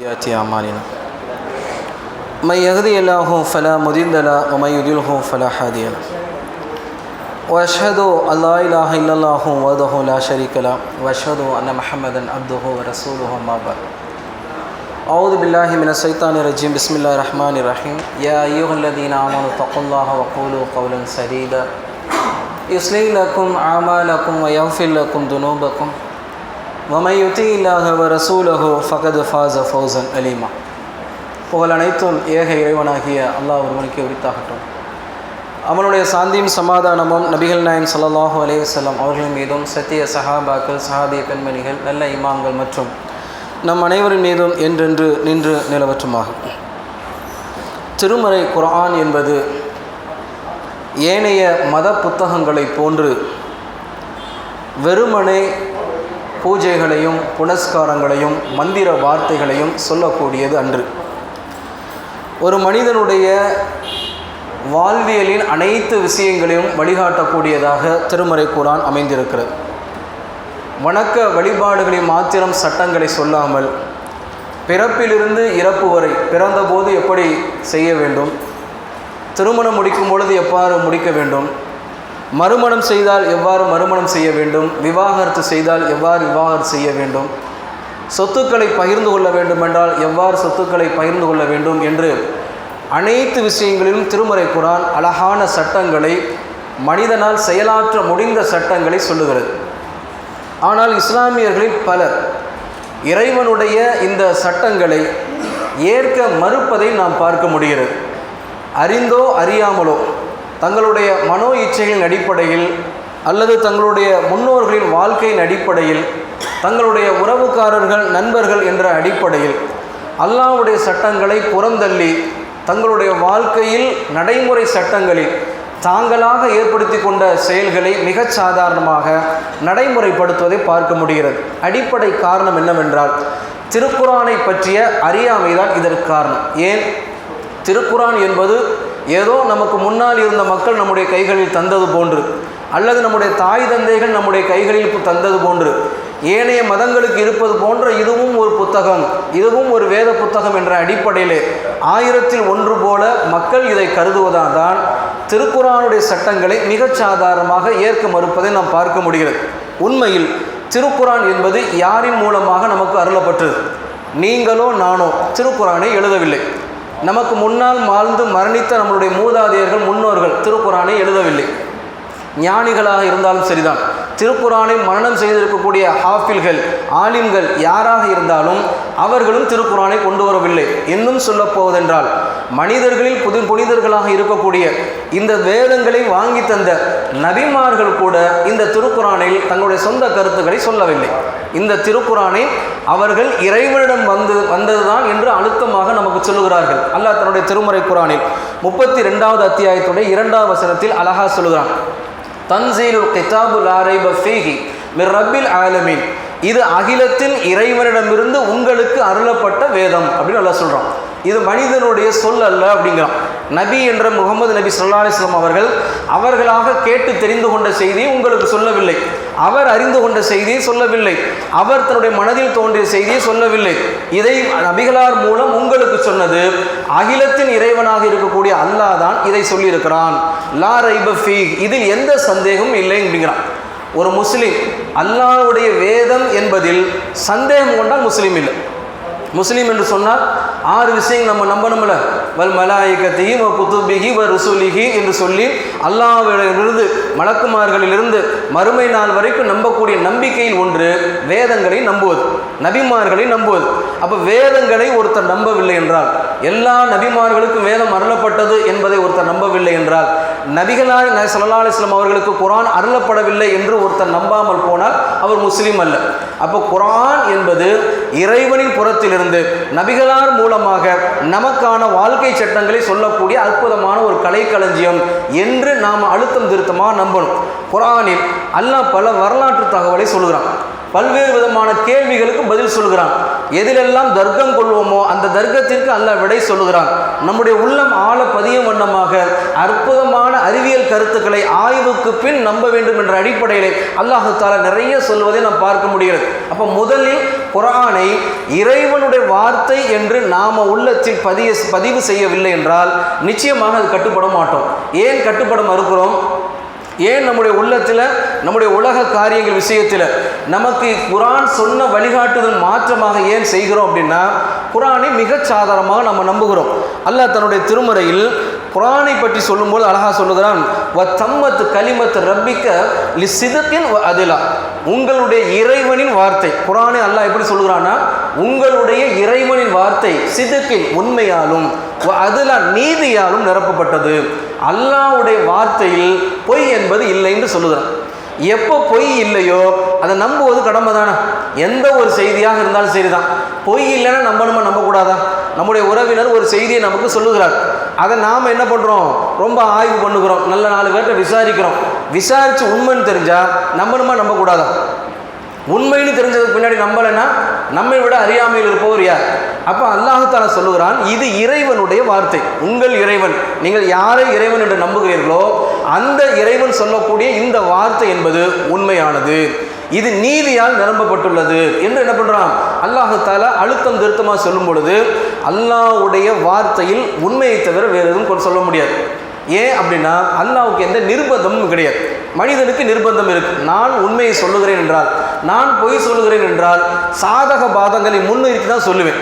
سيئات أعمالنا. من يهدي الله فلا مضل له ومن يضلله فلا هادي له. وأشهد أن لا إله إلا الله وحده لا شريك له وأشهد أن محمدا عبده ورسوله أما بعد. أعوذ بالله من الشيطان الرجيم. بسم الله الرحمن الرحيم. يا أيها الذين آمنوا اتقوا الله وقولوا قولا سديدا. يصلح لكم أعمالكم ويغفر لكم ذنوبكم. ومن يطع الله ورسوله فقد فاز فوزا أليما புகழ் அனைத்தும் ஏக இறைவனாகிய அல்லாஹ் ஒருவனுக்கு உரித்தாகட்டும் அவனுடைய சாந்தியும் சமாதானமும் நபிகள் நாயம் ஸல்லல்லாஹு அலைஹி வஸல்லம் அவர்கள் மீதும் சத்திய சஹாபாக்கள் சஹாபிய பெண்மணிகள் நல்ல இமாம்கள் மற்றும் நம் அனைவரின் மீதும் என்றென்று நின்று நிலவற்றுமாகும் திருமறை குர்ஆன் என்பது ஏனைய மத புத்தகங்களைப் போன்று வெறுமனே பூஜைகளையும் புனஸ்காரங்களையும் மந்திர வார்த்தைகளையும் சொல்லக்கூடியது அன்று. ஒரு மனிதனுடைய வாழ்வியலின் அனைத்து விஷயங்களையும் வழிகாட்டக்கூடியதாக திருமறை குரான் அமைந்திருக்கிறது. வணக்க வழிபாடுகளின் மாத்திரம் சட்டங்களை சொல்லாமல் பிறப்பிலிருந்து இறப்பு வரை பிறந்தபோது எப்படி செய்ய வேண்டும்? திருமணம் முடிக்கும் பொழுது எவ்வாறு முடிக்க வேண்டும்? மறுமணம் செய்தால் எவ்வாறு மறுமணம் செய்ய வேண்டும்? விவாகரத்து செய்தால் எவ்வாறு விவாகரத்து செய்ய வேண்டும்? சொத்துக்களை பகிர்ந்து கொள்ள வேண்டுமென்றால் எவ்வாறு சொத்துக்களை பகிர்ந்து கொள்ள வேண்டும் என்று அனைத்து விஷயங்களிலும் திருமறை குரான் அழகான சட்டங்களை மனிதனால் செயலாற்ற முடிந்த சட்டங்களை சொல்லுகிறது. ஆனால் இஸ்லாமியர்களில் பலர் இறைவனுடைய இந்த சட்டங்களை ஏற்க மறுப்பதை நாம் பார்க்க முடிகிறது. அறிந்தோ அறியாமலோ தங்களுடைய மனோ இச்சைகளின் அடிப்படையில் அல்லது தங்களுடைய முன்னோர்களின் வாழ்க்கையின் அடிப்படையில் தங்களுடைய உறவுக்காரர்கள் நண்பர்கள் என்ற அடிப்படையில் அல்லாவுடைய சட்டங்களை புறந்தள்ளி தங்களுடைய வாழ்க்கையில் நடைமுறை சட்டங்களில் தாங்களாக ஏற்படுத்தி கொண்ட செயல்களை மிகச் சாதாரணமாக நடைமுறைப்படுத்துவதை பார்க்க முடிகிறது. அடிப்படை காரணம் என்னவென்றால் திருக்குறானை பற்றிய அறியாமைதான் இதற்கு காரணம். ஏன்? திருக்குறான் என்பது ஏதோ நமக்கு முன்னால் இருந்த மக்கள் நம்முடைய கைகளில் தந்தது போன்று அல்லது நம்முடைய தாய் தந்தைகள் நம்முடைய கைகளில் தந்தது போன்று ஏனைய மதங்களுக்கு இருப்பது போன்ற இதுவும் ஒரு புத்தகம் இதுவும் ஒரு வேத புத்தகம் என்ற அடிப்படையிலே ஆயிரத்தில் ஒன்று போல மக்கள் இதை கருதுவதால் தான் திருக்குறானுடைய சட்டங்களை மிகச் சாதாரணமாக ஏற்க மறுப்பதை நாம் பார்க்க முடிகிறது. உண்மையில் திருக்குறான் என்பது யாரின் மூலமாக நமக்கு அருளப்பட்டது? நீங்களோ நானோ திருக்குறானை எழுதவில்லை. நமக்கு முன்னால் வாழ்ந்து மரணித்த நம்மளுடைய மூதாதையர்கள் முன்னோர்கள் திருக்குறானை எழுதவில்லை. ஞானிகளாக இருந்தாலும் சரிதான். திருக்குறானை மரணம் செய்திருக்கக்கூடிய ஹாஃபில்கள் ஆலிம்கள் யாராக இருந்தாலும் அவர்களும் திருக்குறானை கொண்டு வரவில்லை. இன்னும் சொல்லப்போவதென்றால் மனிதர்களில் புது புனிதர்களாக இருக்கக்கூடிய இந்த வேதங்களை வாங்கி தந்த நபிமார்கள் கூட இந்த திருக்குறானில் தங்களுடைய சொந்த கருத்துக்களை சொல்லவில்லை. இந்த திருக்குறானை அவர்கள் இறைவனிடம் வந்து வந்ததுதான் என்று அழுத்தமாக நமக்கு சொல்லுகிறார்கள். அல்லாஹ் தன்னுடைய திருமுறை குரானில் முப்பத்தி ரெண்டாவது அத்தியாயத்துடைய இரண்டாவது வசனத்தில் அழகா சொல்லுகிறான். தன்சீலுல் கிதாபு லாரை பஃபீஹி மிர் ரப்பில் ஆலமீன் இது அகிலத்தின் இறைவனிடமிருந்து உங்களுக்கு அருளப்பட்ட வேதம் அப்படின்னு நல்லா சொல்கிறான் இது மனிதனுடைய சொல் அல்ல அப்படிங்கிறான். நபி என்ற முகமது நபி சொல்லா அலிஸ்லாம் அவர்கள் அவர்களாக கேட்டு தெரிந்து கொண்ட செய்தியை உங்களுக்கு சொல்லவில்லை. அவர் அறிந்து கொண்ட செய்தியை சொல்லவில்லை. அவர் தன்னுடைய மனதில் தோன்றிய செய்தியை சொல்லவில்லை. இதை நபிகளார் மூலம் உங்களுக்கு சொன்னது அகிலத்தின் இறைவனாக இருக்கக்கூடிய அல்லாஹ் தான் இதை சொல்லியிருக்கிறான். லா ரைபஃபி இதில் எந்த சந்தேகமும் இல்லை அப்படிங்கிறான். ஒரு முஸ்லீம் அல்லாஹ்வுடைய வேதம் என்பதில் சந்தேகம் கொண்டால் முஸ்லீம் இல்லை. முஸ்லீம் என்று சொன்னால் ஆறு விஷயங்கள் நம்ம நம்பணும்ல. வல் மலாயக்கத்திகி வ குத்துபிகி வ ருசூலிகி என்று சொல்லி அல்லாவிலிருந்து மலக்குமார்களிலிருந்து மறுமை நாள் வரைக்கும் நம்பக்கூடிய நம்பிக்கையில் ஒன்று வேதங்களை நம்புவது நபிமார்களை நம்புவது. அப்போ வேதங்களை ஒருத்தர் நம்பவில்லை என்றால் எல்லா நபிமார்களுக்கும் வேதம் அருளப்பட்டது என்பதை ஒருத்தர் நம்பவில்லை என்றால் நபிகளாய் சல்லா அலிஸ்லாம் அவர்களுக்கு குரான் அருளப்படவில்லை என்று ஒருத்தர் நம்பாமல் போனால் அவர் முஸ்லீம் அல்ல. அப்போ குரான் என்பது இறைவனின் புறத்திலிருந்து நபிகளார் மூலமாக நமக்கான வாழ்க்கை சட்டங்களை சொல்லக்கூடிய அற்புதமான ஒரு கலைக்களஞ்சியம் என்று நாம் அழுத்தம் திருத்தமாக நம்பணும். குரானில் அல்லாஹ் பல வரலாற்று தகவலை சொல்கிறான் பல்வேறு விதமான கேள்விகளுக்கு பதில் சொல்கிறான். எதிலெல்லாம் தர்க்கம் கொள்வோமோ அந்த தர்க்கத்திற்கு அல்லாஹ் விடை சொல்லுகிறான். நம்முடைய உள்ளம் ஆழ பதியும் வண்ணமாக அற்புதமான அறிவியல் கருத்துக்களை ஆய்வுக்கு பின் நம்ப வேண்டும் என்ற அடிப்படையிலே அல்லாஹு தாலா நிறைய சொல்வதை நாம் பார்க்க முடிகிறது. அப்போ முதலில் குரானை இறைவனுடைய வார்த்தை என்று நாம உள்ளத்தில் பதிய பதிவு செய்யவில்லை என்றால் நிச்சயமாக அது கட்டுப்பட மாட்டோம். ஏன் கட்டுப்பட மறுக்கிறோம்? ஏன் நம்முடைய உள்ளத்தில் நம்முடைய உலக காரியங்கள் விஷயத்தில் நமக்கு குரான் சொன்ன வழிகாட்டுதல் மாற்றமாக ஏன் செய்கிறோம் அப்படின்னா குரானை மிகச் சாதாரணமாக நம்ம நம்புகிறோம். அல்லாஹ் தன்னுடைய திருமுறையில் குரானை பற்றி சொல்லும்போது அழகாக சொல்லுகிறான் வ தம்மத்து கலிமத்து ரப்பிக்க லி சிதத்தின் அதிலா. உங்களுடைய இறைவனின் வார்த்தை குரானை அல்லாஹ் எப்படி சொல்லுகிறான்னா உங்களுடைய இறைவனின் வார்த்தை சிதத்தின் உண்மையாலும் அதில் நீதியாலும் நிரப்பப்பட்டது. அல்லாவுடைய வார்த்தையில் பொய் என்பது இல்லை என்று சொல்லுகிறான். எப்போ பொய் இல்லையோ அதை நம்புவது கடமை தானே எந்த ஒரு செய்தியாக இருந்தாலும் சரி தான் பொய் இல்லைன்னா நம்பணுமா நம்பக்கூடாதா? நம்முடைய உறவினர் ஒரு செய்தியை நமக்கு சொல்லுகிறார். அதை நாம் என்ன பண்ணுறோம் ரொம்ப ஆய்வு பண்ணுகிறோம். நல்ல நாலு பேர்கிட்ட விசாரிக்கிறோம். விசாரித்து உண்மைன்னு தெரிஞ்சால் நம்பணுமா நம்பக்கூடாதா? உண்மைன்னு தெரிஞ்சதுக்கு பின்னாடி நம்பலைன்னா நம்மை விட அறியாமையில் இருப்பவர் யார்? அப்போ அல்லாஹால சொல்லுகிறான் இது இறைவனுடைய வார்த்தை. உங்கள் இறைவன் நீங்கள் யாரை இறைவன் என்று நம்புகிறீர்களோ அந்த இறைவன் சொல்லக்கூடிய இந்த வார்த்தை என்பது உண்மையானது. இது நீதியால் நிரம்பப்பட்டுள்ளது என்று என்ன பண்ணுறான் அல்லாஹால அழுத்தம் திருத்தமாக சொல்லும் பொழுது அல்லாஹ்வுடைய வார்த்தையில் உண்மையை தவிர வேறு எதுவும் சொல்ல முடியாது. ஏன் அப்படின்னா அல்லாவுக்கு எந்த நிர்பந்தமும் கிடையாது. மனிதனுக்கு நிர்பந்தம் இருக்கு. நான் உண்மையை சொல்லுகிறேன் என்றால் நான் பொய் சொல்லுகிறேன் என்றால் சாதக பாதங்களை முன்னிறுத்தி தான் சொல்லுவேன்.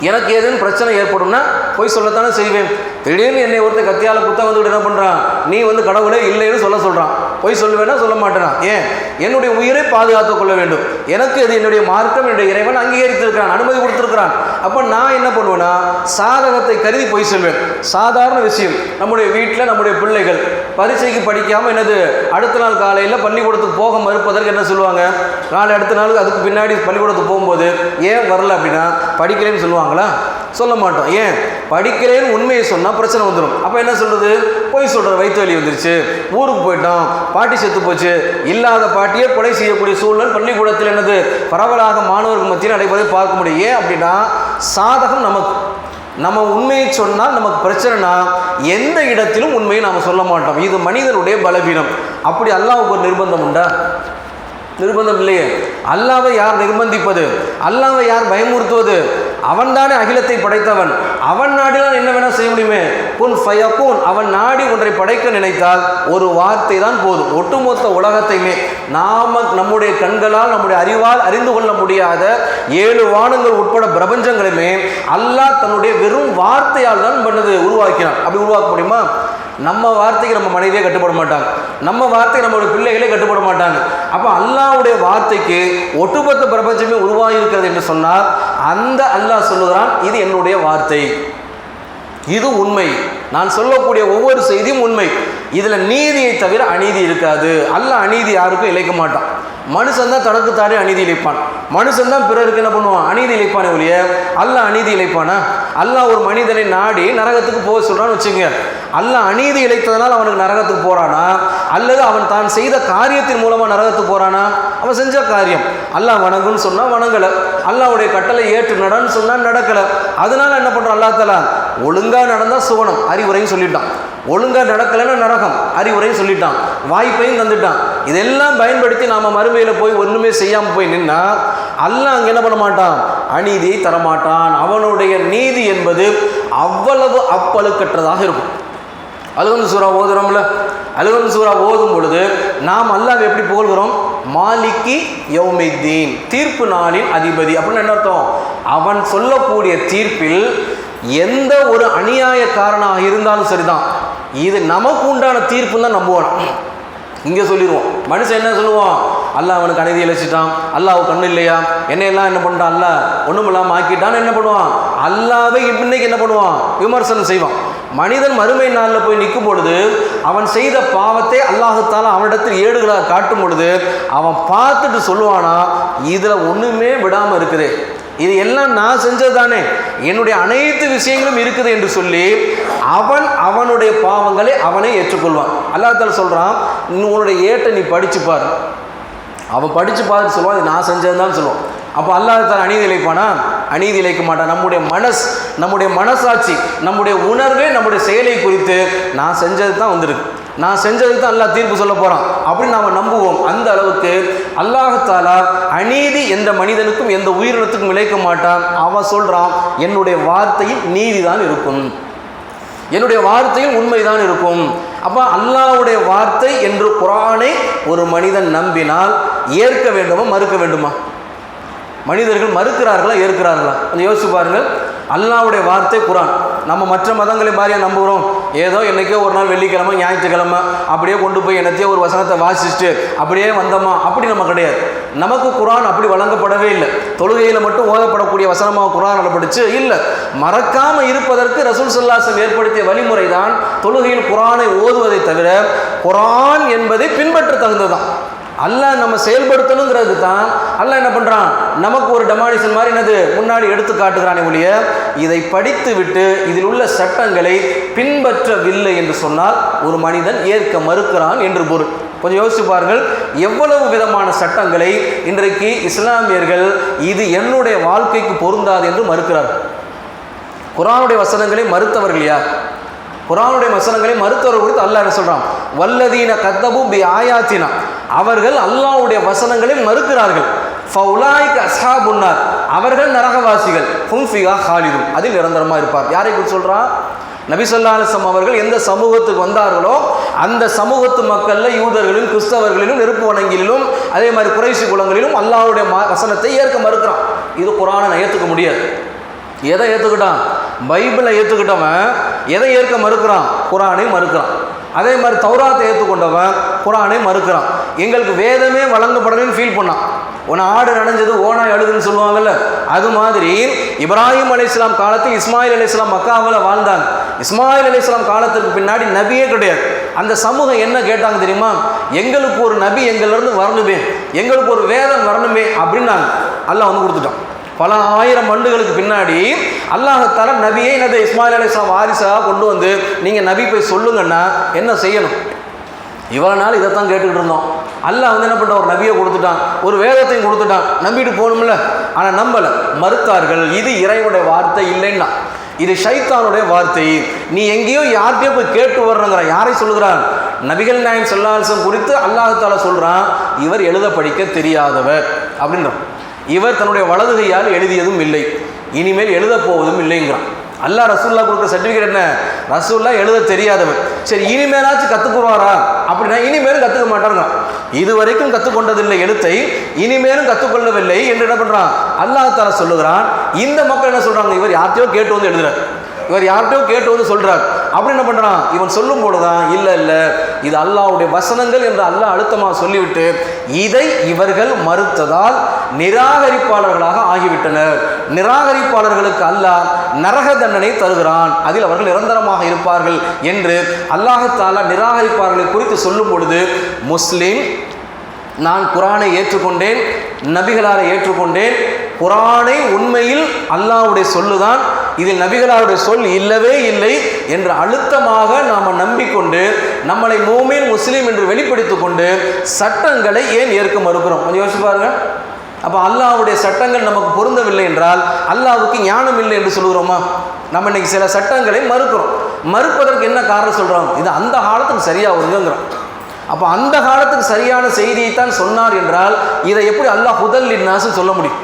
எனக்கு ஏதேனும் பிரச்சனை ஏற்படும்னா பொய் சொல்லத்தானே செய்வேன். திடீர்னு என்னை ஒருத்தர் கத்தியால் குத்த வந்துட்டு என்ன பண்ணுறான் நீ வந்து கடவுளே இல்லைன்னு சொல்ல சொல்கிறான் பொய் சொல்லுவேன்னா சொல்ல மாட்டேனா? ஏன்? என்னுடைய உயிரை பாதுகாத்துக் கொள்ள வேண்டும். எனக்கு அது என்னுடைய மார்க்கம் என்னுடைய இறைவன் அங்கீகரித்திருக்கிறான் அனுமதி கொடுத்துருக்கிறான். அப்போ நான் என்ன பண்ணுவேன்னா சாதகத்தை கருதி பொய் சொல்வேன். சாதாரண விஷயம். நம்முடைய வீட்டில் நம்முடைய பிள்ளைகள் பரீட்சைக்கு படிக்காமல் என்னது அடுத்த நாள் காலையில் பள்ளிக்கூடத்துக்கு போக மறுப்பதற்கு என்ன சொல்லுவாங்க? நாளை அடுத்த நாளுக்கு அதுக்கு பின்னாடி பள்ளிக்கூடத்துக்கு போகும்போது ஏன் வரல அப்படின்னா படிக்கிறேன்னு சொல்லுவாங்களா? சொல்ல மாட்டோம். ஏன்? படிக்கிறேன்னு உண்மையை சொன்னால் பிரச்சனை வந்துடும் அப்போ என்ன சொல்கிறது போய் சொல்கிற வயிற்று வலி வந்துருச்சு. ஊருக்கு போயிட்டோம். பாட்டி செத்து போச்சு. இல்லாத பாட்டியை கொலை செய்யக்கூடிய சூழல் பள்ளிக்கூடத்தில் என்னது? பரவலாக மாணவர்கள் மத்தியில் நடைபெறதை பார்க்க முடியும். ஏன் அப்படின்னா சாதகம் நமக்கு. நம்ம உண்மையை சொன்னால் நமக்கு பிரச்சனைனா எந்த இடத்திலும் உண்மையை நாம் சொல்ல மாட்டோம். இது மனிதனுடைய பலவீனம். அப்படி அல்லாவுக்கு ஒரு நிர்பந்தம் உண்டா? நிர்பந்தம் இல்லையே. அல்லாவை யார் நிர்பந்திப்பது அல்லாவை யார் பயமுறுத்துவது? அவன் தானே அகிலத்தை படைத்தவன். அவன் நாடினால் என்ன வேணால் செய்ய முடியுமே. புன் ஃபயக்கூன் அவன் நாடி ஒன்றை படைக்க நினைத்தால் ஒரு வார்த்தை தான் போதும். ஒட்டுமொத்த உலகத்தையுமே நாம நம்முடைய கண்களால் நம்முடைய அறிவால் அறிந்து கொள்ள முடியாத ஏழு வானங்கள் உட்பட பிரபஞ்சங்களுமே அல்லாஹ் தன்னுடைய வெறும் வார்த்தையால் தான் பண்ணது உருவாக்கினான். அப்படி உருவாக்க முடியுமா? நம்ம வார்த்தைக்கு நம்ம மனைவியே கட்டுப்பட மாட்டாங்க. நம்ம வார்த்தைக்கு நம்மளுடைய பிள்ளைகளே கட்டுப்பட மாட்டாங்க. அப்போ அல்லாவுடைய வார்த்தைக்கு ஒட்டுமொத்த பிரபஞ்சமே உருவாகியிருக்கிறது என்று சொன்னால் அந்த அல்லாஹ் சொல்லுகிறான் இது என்னுடைய வார்த்தை. இது உண்மை. நான் சொல்லக்கூடிய ஒவ்வொரு செய்தியும் உண்மை. இதில் நீதியை தவிர அநீதி இருக்காது. அல்ல அநீதி யாருக்கும் இழைக்க மாட்டான். மனுஷன் தான் தனக்கு தானே அநீதி இழைப்பான். மனுஷன் தான் பிறருக்கு என்ன பண்ணுவான்? அநீதி இழைப்பானே ஒழிய அல்ல அநீதி இழைப்பானா? அல்லாஹ் ஒரு மனிதனை நாடி நரகத்துக்கு போக சொல்கிறான்னு வச்சுங்க அல்லாஹ் அநீதி இழைத்ததனால் அவனுக்கு நரகத்துக்கு போகிறானா அல்லது அவன் தான் செய்த காரியத்தின் மூலமாக நரகத்துக்கு போகிறானா அவன் செஞ்ச காரியம். அல்லாஹ் வணங்குன்னு சொன்னால் வணங்கலை. அல்லாஹ்வுடைய கட்டளை ஏற்று நடன்னு சொன்னால் நடக்கலை. அதனால் என்ன பண்ணுறான் அல்லா தலா ஒழுங்காக நடந்தால் சுவனம் அறிவுரையும் சொல்லிட்டான். ஒழுங்காக நடக்கலைன்னா நரகம். அறிவுரையும் சொல்லிட்டான். வாய்ப்பையும் தந்துட்டான். இதெல்லாம் பயன்படுத்தி நாம் மறுமையில் போய் ஒன்றுமே செய்யாமல் போய் நின்னா அல்லாஹ் அங்கே என்ன பண்ண மாட்டான்? அநீதியை தரமாட்டான். அவனுடைய நீதி என்பது அவ்வளவு அப்பழுக்கற்றதாக இருக்கும். அழுகன் சூறா ஓதுறோம்ல. அழுகன் சூறா ஓதும் பொழுது நாம் அல்லாஹ் எப்படி புகழ்கிறோம்? மாலிக்கி யௌமித்தீன் தீர்ப்பு நாளின் அதிபதி. அப்படின்னு என்ன அர்த்தம்? அவன் சொல்லக்கூடிய தீர்ப்பில் எந்த ஒரு அநியாயக்காரனாக இருந்தாலும் சரிதான். இது நமக்கு உண்டான தீர்ப்புன்னு தான் நம்புவான் இங்கே சொல்லிடுவோம். மனுஷன் என்ன சொல்லுவான்? அல்லாஹ் அவனுக்கு அநீதி இழைச்சிட்டான். அல்லாஹ் கண்ணு இல்லையா? என்னையெல்லாம் என்ன பண்ணிட்டான் அல்ல ஒன்றும் இல்லாமல் ஆக்கிட்டான்னு என்ன பண்ணுவான்? அல்லாவே இன்னைக்கு என்ன பண்ணுவான்? விமர்சனம் செய்வான். மனிதன் மறுமை நாளில் போய் நிற்கும் பொழுது அவன் செய்த பாவத்தை அல்லாஹத்தால் அவனிடத்தில் ஏடுகளாக காட்டும் பொழுது அவன் பார்த்துட்டு சொல்லுவானா இதில் ஒன்றுமே விடாமல் இருக்குது. இது எல்லாம் நான் செஞ்சது தானே. என்னுடைய அனைத்து விஷயங்களும் இருக்குது என்று சொல்லி அவன் அவனுடைய பாவங்களை அவனை ஏற்றுக்கொள்வான். அல்லாஹால சொல்கிறான் உன்னுடைய ஏட்டை நீ படிச்சு பாரு. அவன் படித்து பார்த்து சொல்லுவான் இது நான் செஞ்சது தான் சொல்லுவான். அப்போ அல்லாஹ் தான் அநீதி இழைப்பானா? அநீதி இழைக்க மாட்டான். நம்முடைய மனஸ் நம்முடைய மனசாட்சி நம்முடைய உணர்வே நம்முடைய செயலை குறித்து நான் செஞ்சது தான் வந்திருக்கு. நான் செஞ்சதுக்கு தான் அல்லாஹ் தீர்ப்பு சொல்ல போகிறான் அப்படின்னு நாம் நம்புவோம். அந்த அளவுக்கு அல்லாஹாலா அநீதி எந்த மனிதனுக்கும் எந்த உயிரினத்துக்கும் இழைக்க மாட்டான். அவன் சொல்கிறான் என்னுடைய வார்த்தையில் நீதி தான் இருக்கும். என்னுடைய வார்த்தையில் உண்மைதான் இருக்கும். அப்போ அல்லாஹ்வுடைய வார்த்தை என்று குரானை ஒரு மனிதன் நம்பினால் ஏற்க வேண்டுமா மறுக்க வேண்டுமா? மனிதர்கள் மறுக்கிறார்களா ஏற்கிறார்களா? கொஞ்சம் யோசிச்சு பாருங்கள். அல்லாவுடைய வார்த்தை குரான். நம்ம மற்ற மதங்களை மாதிரியாக நம்புகிறோம். ஏதோ என்றைக்கோ ஒரு நாள் வெள்ளிக்கிழமை ஞாயிற்றுக்கிழமை அப்படியே கொண்டு போய் என்னத்தையோ ஒரு வசனத்தை வாசிச்சுட்டு அப்படியே வந்தோமா? அப்படி நம்ம கிடையாது. நமக்கு குரான் அப்படி வழங்கப்படவே இல்லை. தொழுகையில் மட்டும் ஓதப்படக்கூடிய வசனமாக குரான் படிச்சு இல்லை. மறக்காமல் இருப்பதற்கு ரசூல் சல்லாசம் ஏற்படுத்திய வழிமுறை தான் தொழுகையில் குரானை ஓதுவதை தவிர குரான் என்பதை பின்பற்ற தகுந்ததுதான் அல்லாஹ் நம்ம செயல்படுத்தணுங்கிறது தான் அல்லாஹ் என்ன பண்ணுறான் நமக்கு ஒரு டெமானிஷன் மாதிரி என்னது? முன்னாடி எடுத்து காட்டுகிறானே ஒழிய இதை படித்து விட்டு இதில் உள்ள சட்டங்களை பின்பற்றவில்லை என்று சொன்னால் ஒரு மனிதன் ஏற்க மறுக்கிறான் என்று பொருள். கொஞ்சம் யோசிச்சு பாருங்கள். எவ்வளவு விதமான சட்டங்களை இன்றைக்கு இஸ்லாமியர்கள் இது என்னுடைய வாழ்க்கைக்கு பொருந்தாது என்று மறுக்கிறார்கள். குரானுடைய வசனங்களை மறுத்தவர்கள் யார்? குரானுடைய வசனங்களை மறுத்தவர்கள் குறித்து அல்ல என்ன சொல்கிறான் வல்லதீன கத்தபு பி ஆயாத்தினா. அவர்கள் அல்லாவுடைய வசனங்களை மறுக்கிறார்கள். ஃபவுலாய்க்கு அசாபுன்னார் அவர்கள் நரகவாசிகள். ஹும் ஹாலிதும் அதில் நிரந்தரமாக இருப்பார். யாரை குறித்து சொல்கிறான் நபி அவர்கள் எந்த சமூகத்துக்கு வந்தார்களோ அந்த சமூகத்து மக்களில் யூதர்களிலும் கிறிஸ்தவர்களிலும் நெருப்பு வணங்கிலும் அதே மாதிரி குறைசி குலங்களிலும் அல்லாவுடைய ம- வசனத்தை ஏற்க மறுக்கிறான். இது குரானை நான் ஏற்றுக்க முடியாது. எதை ஏற்றுக்கிட்டான் பைபிளை ஏற்றுக்கிட்டவன் எதை ஏற்க மறுக்கிறான்? குரானை மறுக்கிறான். அதே மாதிரி தௌராத்தை ஏற்றுக்கொண்டவன் குரானை மறுக்கிறான். எங்களுக்கு வேதமே வழங்கப்படணும்னு ஃபீல் பண்ணான். உன்னை ஆடு நனைஞ்சது ஓனாய் அழுதுன்னு சொல்லுவாங்கல்ல அது மாதிரி இப்ராஹிம் அலி இஸ்லாம் காலத்தில் இஸ்மாயில் அலைஹிஸ்ஸலாம் மக்காவில் வாழ்ந்தாங்க. இஸ்மாயில் அலி இஸ்லாம் காலத்துக்கு பின்னாடி நபியே கிடையாது. அந்த சமூகம் என்ன கேட்டாங்க தெரியுமா? எங்களுக்கு ஒரு நபி எங்கள்லேருந்து வரணுமே எங்களுக்கு ஒரு வேதம் வரணுமே அப்படின்னாங்க. அல்ல வந்து கொடுத்துட்டான். பல ஆயிரம் ஆண்டுகளுக்கு பின்னாடி அல்லாஹத்தால நபியை என்னது இஸ்மாயில் அலிஸ்லாம் வாரிசாக கொண்டு வந்து நீங்கள் நபி போய் சொல்லுங்கன்னா என்ன செய்யணும்? இவ்வளோ நாள் இதைத்தான் கேட்டுக்கிட்டு இருந்தோம். அல்லாஹ் வந்து என்ன பண்ண ஒரு நபியை கொடுத்துட்டான். ஒரு வேதத்தையும் கொடுத்துட்டான். நம்பிட்டு போகணும்ல? ஆனால் நம்பலை. மறுத்தார்கள் இது இறைவனுடைய வார்த்தை இல்லைன்னா. இது ஷைத்தானுடைய வார்த்தை. நீ எங்கேயோ யார்கிட்டயோ போய் கேட்டு வர்றங்கிற யாரை சொல்லுகிறான்? நபிகள் நாயம் செல்லாசம் குறித்து அல்லாஹால சொல்கிறான் இவர் எழுத படிக்க தெரியாதவர். அப்படின்றான் இவர் தன்னுடைய வலது கையால் எழுதியதும் இல்லை. இனிமேல் எழுதப் போவதும் இல்லைங்கிறான். அல்லாஹ் ரசூல்லா கொடுக்குற சர்டிஃபிகேட் என்ன? ரசூல்லா எழுத தெரியாதவன். சரி இனிமேலாச்சும் கற்றுக்குவாரா அப்படின்னா இனிமேலும் கற்றுக்க மாட்டாருங்கிறான். இது வரைக்கும் கற்றுக்கொண்டதில்லை எழுத்தை இனிமேலும் கற்றுக்கொள்ளவில்லை என்று என்ன பண்ணுறான் அல்லாஹ் தாலா சொல்லுகிறான். இந்த மக்கள் என்ன சொல்கிறாங்க இவர் யார்கிட்டயோ கேட்டு வந்து எழுதுறார். இவர் யார்கிட்டயோ கேட்டு வந்து சொல்கிறார் அப்படி என்ன பண்ணுறான் இவன் சொல்லும் போதுதான் இல்லை இல்லை இது அல்லாவுடைய வசனங்கள் என்று அல்லாஹ் அழுத்தமாக சொல்லிவிட்டு இதை இவர்கள் மறுத்ததால் நிராகரிப்பாளர்களாக ஆகிவிட்டனர். நிராகரிப்பாளர்களுக்கு அல்லாஹ் நரக தண்டனை தருகிறான். அதில் அவர்கள் நிரந்தரமாக இருப்பார்கள். என்று அல்லாஹத்தாலா நிராகரிப்பாளர்களை குறித்து சொல்லும் பொழுது முஸ்லீம் நான் குரானை ஏற்றுக்கொண்டேன் நபிகளாரை ஏற்றுக்கொண்டேன். குரானை உண்மையில் அல்லாஹ்வுடைய சொல்லுதான் இதில் நபிகளாருடைய சொல் இல்லவே இல்லை என்று அழுத்தமாக நாம் நம்பிக்கொண்டு நம்மளை மூமீன் முஸ்லீம் என்று வெளிப்படுத்திக் கொண்டு சட்டங்களை ஏன் ஏற்க மறுக்கிறோம்? கொஞ்சம் யோசிச்சு பாருங்க. அப்போ அல்லாஹ்வுடைய சட்டங்கள் நமக்கு பொருந்தவில்லை என்றால் அல்லாவுக்கு ஞானம் இல்லை என்று சொல்கிறோமா நம்ம இன்னைக்கு சில சட்டங்களை மறுக்கிறோம். மறுப்பதற்கு என்ன காரணம் சொல்கிறோம் இது அந்த காலத்துக்கு சரியாக வருங்கிறோம் அப்போ அந்த காலத்துக்கு சரியான செய்தியைத்தான் சொன்னார் என்றால் இதை எப்படி அல்லாஹ் ஹுதல் இன்னாசு சொல்ல முடியும்?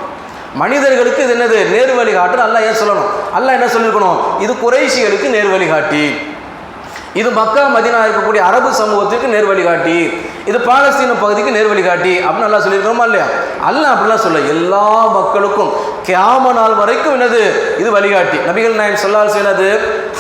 மனிதர்களுக்கு இது என்னது? நேர் வழிகாட்டு அல்லா ஏன் சொல்லணும்? அல்லா என்ன சொல்லியிருக்கணும்? இது குறைஷிகளுக்கு நேர் வழிகாட்டி இது மக்கா மதினா இருக்கக்கூடிய அரபு சமூகத்திற்கு நேர் வழிகாட்டி இது பாலஸ்தீன பகுதிக்கு நேர் வழிகாட்டி அப்படின்னு நல்லா சொல்லியிருக்கிறோமா இல்லையா? அல்ல அப்படிலாம் சொல்ல எல்லா மக்களுக்கும் கேம நாள் வரைக்கும் என்னது? இது வழிகாட்டி. நபிகள் நாயன் சொல்லால் என்னது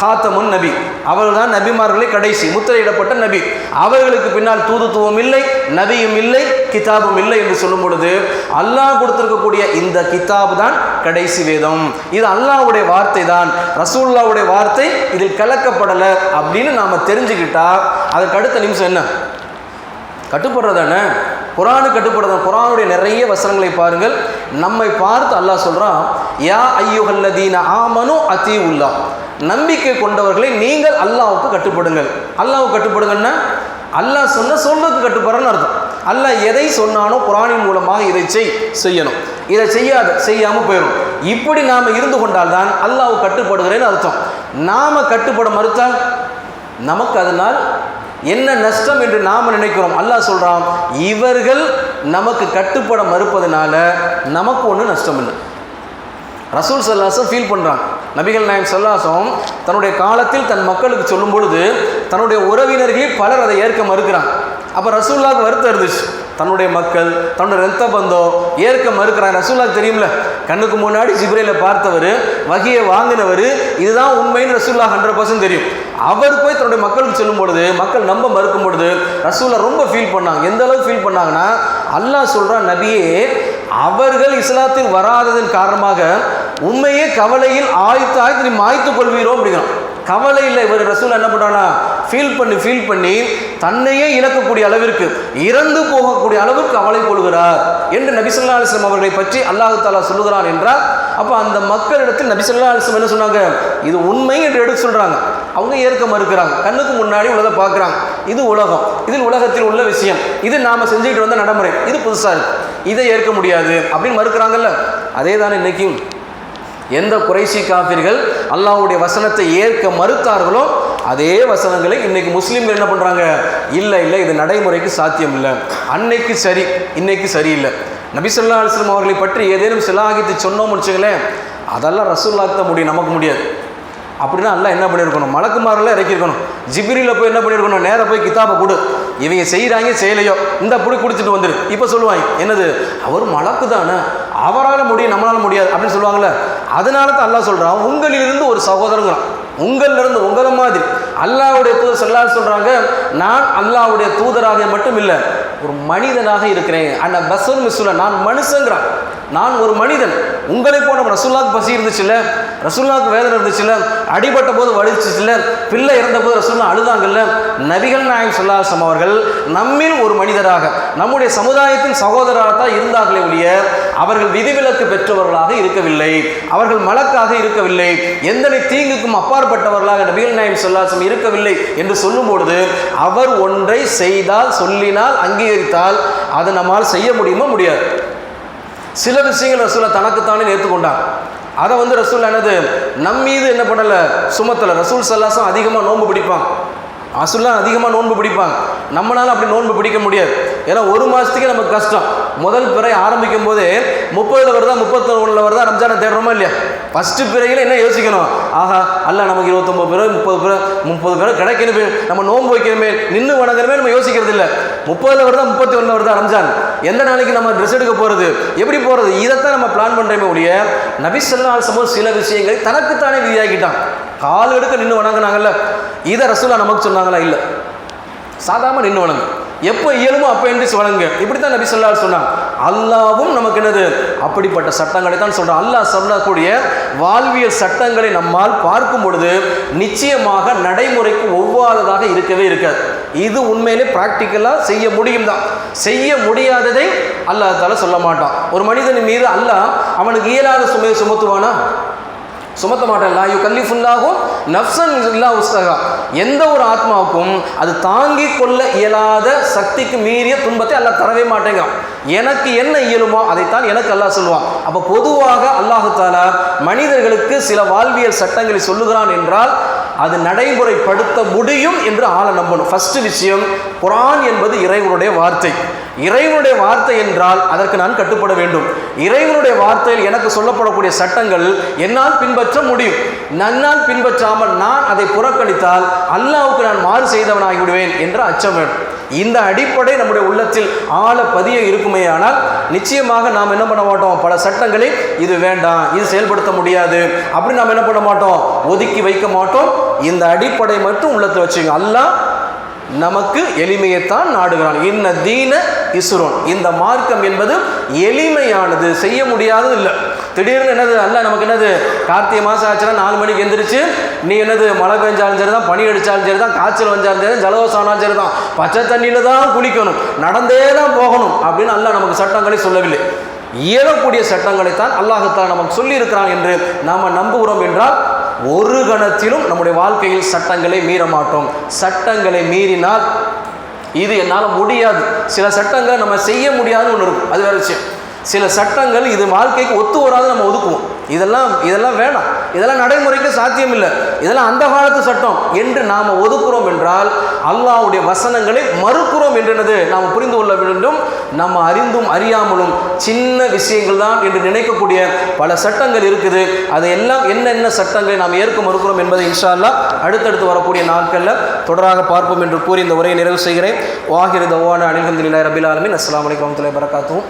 ஹாத்தமுன் நபி. அவர்கள் தான் நபிமார்களே கடைசி முத்திரையிடப்பட்ட நபி. அவர்களுக்கு பின்னால் தூதுத்துவம் இல்லை நபியும் இல்லை கிதாபும் இல்லை என்று சொல்லும் பொழுது அல்லாஹ் கொடுத்திருக்கக்கூடிய இந்த கிதாப் தான் கடைசி வேதம். இது அல்லாஹ்வுடைய வார்த்தை தான். ரசூல்லாவுடைய வார்த்தை இதில் கலக்கப்படலை அப்படின்னு நாம் தெரிஞ்சுக்கிட்டா அதுக்கு அடுத்த நிமிஷம் என்ன? கட்டுப்படுறதானே? குரானு கட்டுப்படுறதான் குரானுடைய நிறைய வசனங்களை பாருங்கள். நம்மை பார்த்து அல்லாஹ் சொல்கிறான் யா ஐயுகல்லதீன ஆமனு அத்தி உள்ளா நம்பிக்கை கொண்டவர்களை நீங்கள் அல்லாவுக்கு கட்டுப்படுங்கள். அல்லாவுக்கு கட்டுப்படுங்கன்னா அல்லாஹ் சொன்ன சொல்லுக்கு கட்டுப்படுறன்னு அர்த்தம். அல்லாஹ் எதை சொன்னானோ குரானின் மூலமாக இதை செய் செய்யணும். இதை செய்யாத செய்யாமல் போயிடும் இப்படி நாம் இருந்து கொண்டால்தான் அல்லாஹ் கட்டுப்படுகிறேன்னு அர்த்தம். நாம் கட்டுப்பட மறுத்தால் நமக்கு அதனால் என்ன நஷ்டம் என்று நாம் நினைக்கிறோம்? அல்லாஹ் சொல்கிறான் இவர்கள் நமக்கு கட்டுப்பட மறுப்பதனால நமக்கு ஒன்றும் நஷ்டம் இல்லை. ரசூல் சல்லாசம் ஃபீல் பண்ணுறான் நபிகள் நாயம் சொல்லாசம் தன்னுடைய காலத்தில் தன் மக்களுக்கு சொல்லும் பொழுது தன்னுடைய உறவினர்களே பலர் அதை ஏற்க மறுக்கிறான் அப்போ ரசூல்லாவுக்கு வருத்தம் இருந்துச்சு. தன்னுடைய மக்கள் தன்னுடைய ரத்த பந்தம் ஏற்க மறுக்கிறாங்க. ரசூல்லாக்கு தெரியும்ல கண்ணுக்கு முன்னாடி ஜிப்ரையில பார்த்தவர் வகையை வாங்கினவர் இதுதான் உண்மைன்னு ரசூல்லா ஹண்ட்ரட் பர்சன்ட் தெரியும். அவர் போய் தன்னுடைய மக்களுக்கு சொல்லும் பொழுது மக்கள் நம்ப மறுக்கும் பொழுது ரசூல்லா ரொம்ப ஃபீல் பண்ணாங்க. எந்த அளவுக்கு ஃபீல் பண்ணாங்கன்னா அல்லாஹ் சொல்கிறான் நபியே அவர்கள் இஸ்லாத்தில் வராததன் காரணமாக உண்மையே கவலையில் ஆய்த்து ஆய்த்து நீ மாய்த்து கொள்வீரோ அப்படிங்கிறான். கவலை இல்லை இவர் ரசூல் என்ன பண்ணுறானா ஃபீல் பண்ணி ஃபீல் பண்ணி தன்னையே இழக்கக்கூடிய அளவிற்கு இறந்து போகக்கூடிய அளவுக்கு கவலை கொள்கிறார் என்று நபிசல்லா அலிஸ்லாம் அவர்களை பற்றி அல்லாஹு தாலா சொல்லுகிறான் என்றால் அப்போ அந்த மக்களிடத்தில் நபிசல்லா அலிஸ்லாம் என்ன சொன்னாங்க? இது உண்மை என்று எடுத்து சொல்கிறாங்க அவங்க ஏற்க மறுக்கிறாங்க. கண்ணுக்கு முன்னாடி உலக பார்க்குறாங்க. இது உலகம். இதில் உலகத்தில் உள்ள விஷயம். இது நாம் செஞ்சுக்கிட்டு வந்த நடைமுறை. இது புதுசாக இருக்குது இதை ஏற்க முடியாது அப்படின்னு மறுக்கிறாங்கல்ல. அதே தானே இன்றைக்கும் எந்த குறைசி காபிர்கள் அல்லாவுடைய வசனத்தை ஏற்க மறுத்தார்களோ அதே வசனங்களை இன்னைக்கு முஸ்லீம்கள் என்ன பண்ணுறாங்க இல்லை இல்லை இது நடைமுறைக்கு சாத்தியம் இல்லை அன்னைக்கு சரி இன்னைக்கு சரியில்லை. நபிசல்லா அலுவலம் அவர்களை பற்றி ஏதேனும் சிலாகித்து சொன்னோம்னு வச்சுங்களேன் அதெல்லாம் ரசூல்லாக்கு முடியும் நமக்கு முடியாது. அப்படின்னா எல்லாம் என்ன பண்ணியிருக்கணும்? மலக்குமாரெல்லாம் இறக்கியிருக்கணும். ஜிபிரியில் போய் என்ன பண்ணியிருக்கணும்? நேராக போய் கிதாபை கொடு. இவங்க செய்கிறாங்க செய்யலையோ? இந்த புடி குடிச்சிட்டு வந்துடு இப்போ சொல்லுவாங்க என்னது? அவர் மலக்கு தானே அவரால் முடியும் நம்மளால் முடியாது அப்படின்னு சொல்லுவாங்கள்ல அதனால தான் அல்லாஹ் சொல்கிறான் உங்களிலிருந்து ஒரு சகோதரங்கிறான் உங்களிலிருந்து உங்களை மாதிரி அல்லாஹ்வுடைய தூதர் சொல்லா சொல்கிறாங்க நான் அல்லாவுடைய தூதராக மட்டும் இல்லை ஒரு மனிதனாக இருக்கிறேன். அண்ணா பசன் மிஸ்ல நான் மனுஷங்கிறான். நான் ஒரு மனிதன். உங்களை போன ரசூல்லாவுக்கு பசி இருந்துச்சுல்ல ரசுல்லாக்கு வேதனை இருந்துச்சுல்ல அடிபட்ட போது வலிச்சுச்சுல்ல பிள்ளை இறந்த போது ரசூல்லா அழுதாங்கல்ல நபிகள் நாயம் சொல்லாசம் அவர்கள் நம்மில் ஒரு மனிதராக நம்முடைய சமுதாயத்தின் சகோதரராக தான் இருந்தார்களே ஒழிய அவர்கள் விதிவிலக்கு பெற்றவர்களாக இருக்கவில்லை அவர்கள் மலக்காக இருக்கவில்லை எந்தனை தீங்குக்கும் அப்பாற்பட்டவர்களாக நபிகள் நாயம் சொல்லாசம் இருக்கவில்லை என்று சொல்லும் பொழுது அவர் ஒன்றை செய்தால் சொல்லினால் அங்கீகரித்தால் அதை நம்மால் செய்ய முடியுமா முடியாது. சில விஷயங்கள் ரசூலா தனக்குத்தானே ஏற்றுக்கொண்டார் அதை வந்து ரசூல் என்னது? நம் மீது என்ன பண்ணலை சுமத்தலை. ரசூல் சல்லாசம் அதிகமாக நோன்பு பிடிப்பான் ரசூல்லாம் அதிகமாக நோன்பு பிடிப்பாங்க. நம்மளால அப்படி நோன்பு பிடிக்க முடியாது. ஏன்னா ஒரு மாதத்துக்கே நமக்கு கஷ்டம். முதல் பிறை ஆரம்பிக்கும் போதே முப்பதில் வருதா முப்பத்தொன்னில் வருதா ரம்ஜானை தேடுறோமா இல்லையா? ஃபஸ்ட்டு பிறையில் என்ன யோசிக்கணும்? ஆஹா அல்ல நமக்கு இருபத்தொம்பது பிறை முப்பது பிறை முப்பது பிறை கிடைக்கணுமே. நம்ம நோன்பு வைக்கணுமே. நின்று வணங்குறமே நம்ம யோசிக்கிறது இல்லை முப்பதில் வருதா முப்பத்தி ஒன்றில் வருதா ரம்ஜான்? எந்த நாளைக்கு நம்ம ட்ரெஸ் எடுக்க போகிறது எப்படி போகிறது இதைத்தான் நம்ம பிளான் பண்ணுறோமே ஒழிய நபிசல்லா சமூக சில விஷயங்களை தனக்குத்தானே விதியாக்கிட்டான். கால் எடுக்க நின்று வணங்குனாங்கல்ல இதை ரசூலா நமக்கு சொன்னாங்களா? இல்லை. சாதாரண நின்று வணங்கு. எப்போ இயலுமோ அப்போ எந்திரிச்சு வழங்க இப்படி தான் நபி சொல்லால் சொன்னாங்க. அல்லாவும் நமக்கு என்னது? அப்படிப்பட்ட சட்டங்களை தான் சொல்கிறான் அல்லாஹ் சொல்லக்கூடிய வாழ்வியல் சட்டங்களை நம்மால் பார்க்கும் பொழுது நிச்சயமாக நடைமுறைக்கு ஒவ்வாததாக இருக்கவே இருக்காது. இது உண்மையிலே ப்ராக்டிக்கலாக செய்ய முடியும் தான். செய்ய முடியாததை அல்லாஹ் சொல்ல மாட்டான். ஒரு மனிதன் மீது அல்லாஹ் அவனுக்கு இயலாத சுமையை சுமத்துவானா? சுமத்த மாட்டான். லா யூ கல்லிஃபுல்லாகும் நப்சன் இல்லா உஸ்தகா எந்த ஒரு ஆத்மாவுக்கும் அது தாங்கிக் கொள்ள இயலாத சக்திக்கு மீறிய துன்பத்தை அல்லாஹ் தரவே மாட்டேங்கிறான். எனக்கு என்ன இயலுமோ அதைத்தான் எனக்கு அல்லாஹ் சொல்லுவான். அப்போ பொதுவாக அல்லாஹு தாலா மனிதர்களுக்கு சில வாழ்வியல் சட்டங்களை சொல்லுகிறான் என்றால் அது நடைமுறைப்படுத்த முடியும் என்று ஆளை நம்பணும். ஃபஸ்ட்டு விஷயம் குரான் என்பது இறைவனுடைய வார்த்தை. இறைவனுடைய வார்த்தை என்றால் அதற்கு நான் கட்டுப்பட வேண்டும். இறைவனுடைய வார்த்தையில் எனக்கு சொல்லப்படக்கூடிய சட்டங்கள் என்னால் பின்பற்ற முடியும். நன்னால் பின்பற்றாமல் நான் அதை புறக்கணித்தால் அல்லாவுக்கு நான் மாறு செய்தவனாகிவிடுவேன் என்ற அச்சம் வேண்டும் இந்த அடிப்படை நம்முடைய உள்ளத்தில் ஆழ பதிய இருக்குமே ஆனால் நிச்சயமாக நாம் என்ன பண்ண மாட்டோம்? பல சட்டங்களை இது வேண்டாம் இது செயல்படுத்த முடியாது. அப்படி நாம் என்ன பண்ண மாட்டோம்? ஒதுக்கி வைக்க மாட்டோம். இந்த அடிப்படை மட்டும் உள்ளத்தில் வச்சுங்க. அல்லாஹ் நமக்கு எளிமையைத்தான் நாடுகிறான். இன்ன தீன இசுரோன். இந்த மார்க்கம் என்பது எளிமையானது. செய்ய முடியாதது இல்லை. திடீர்னு என்னது அல்ல நமக்கு என்னது கார்த்திகை மாதம் ஆச்சுன்னா நாலு மணிக்கு எந்திரிச்சு நீ என்னது மழை பெஞ்சாலும் சரி தான் பனி அடித்தாலும் சரி தான் காய்ச்சல் வந்தாலும் சரி தான் ஜலதோஷம் ஆனாலும் சரி தான் பச்சை தண்ணியில் தான் குளிக்கணும் நடந்தே தான் போகணும் அப்படின்னு அல்ல நமக்கு சட்டங்களை சொல்லவில்லை. இயலக்கூடிய சட்டங்களைத்தான் அல்லாஹத்தான் நமக்கு சொல்லியிருக்கிறான் என்று நாம் நம்புகிறோம் என்றால் ஒரு கணத்திலும் நம்முடைய வாழ்க்கையில் சட்டங்களை மீற மாட்டோம். சட்டங்களை மீறினால் இது என்னால் முடியாது. சில சட்டங்கள் நம்ம செய்ய முடியாதுன்னு ஒன்று இருக்கும். அது வேறு விஷயம். சில சட்டங்கள் இது வாழ்க்கைக்கு ஒத்து வராது நம்ம ஒதுக்குவோம். இதெல்லாம் இதெல்லாம் வேணாம். இதெல்லாம் நடைமுறைக்கு சாத்தியம் இல்லை இதெல்லாம் அந்த காலத்து சட்டம் என்று நாம் ஒதுக்குறோம் என்றால் அல்லாவுடைய வசனங்களை மறுக்கிறோம் என்றது நாம் புரிந்து கொள்ள வேண்டும். நம்ம அறிந்தும் அறியாமலும் சின்ன விஷயங்கள் தான் என்று நினைக்கக்கூடிய பல சட்டங்கள் இருக்குது. அது எல்லாம் என்னென்ன சட்டங்களை நாம் ஏற்க மறுக்கிறோம் என்பதை இன்ஷால்லா அடுத்தடுத்து வரக்கூடிய நாட்களில் தொடராக பார்ப்போம் என்று கூறி இந்த உரையை நிறைவு செய்கிறேன். வாஹிர் தவான அனில்ஹந்தில்லாய் ரபில் ஆலமின். அஸ்லாம் வலைக்கம் வரமத்துல வரகாத்தும்